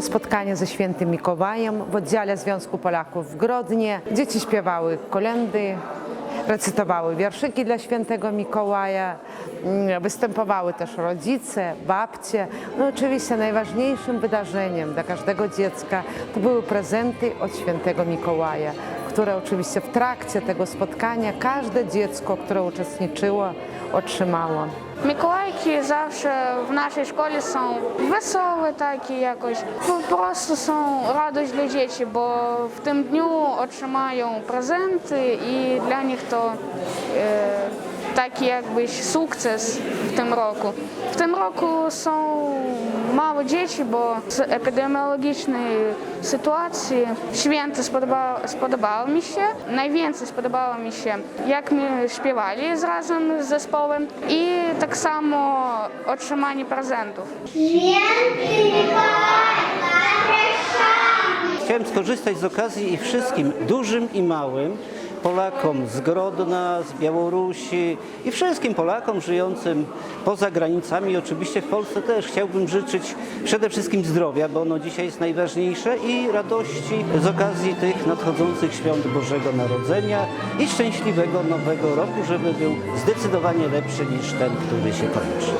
spotkanie ze świętym Mikołajem w oddziale Związku Polaków w Grodnie. Dzieci śpiewały kolendy, recytowały wierszyki dla świętego Mikołaja, mm, występowały też rodzice, babcie. No oczywiście najważniejszym wydarzeniem dla każdego dziecka to były prezenty od świętego Mikołaja, które oczywiście w trakcie tego spotkania każde dziecko, które uczestniczyło, otrzymało. Mikołajki zawsze w naszej szkole są wesołe takie jakoś. Po prostu są radość dla dzieci, bo w tym dniu otrzymają prezenty i dla nich to e, taki jakby sukces w tym roku. W tym roku są małe dzieci, bo z epidemiologicznej sytuacji święto spodobało, spodobało mi się. Najwięcej spodobało mi się, jak my śpiewali razem z zespołem i tak samo otrzymanie prezentów. Chciałem skorzystać z okazji i wszystkim dużym i małym Polakom z Grodna, z Białorusi i wszystkim Polakom żyjącym poza granicami, oczywiście w Polsce też chciałbym życzyć przede wszystkim zdrowia, bo ono dzisiaj jest najważniejsze i radości z okazji tych nadchodzących świąt Bożego Narodzenia i szczęśliwego nowego roku, żeby był zdecydowanie lepszy niż ten, który się kończy.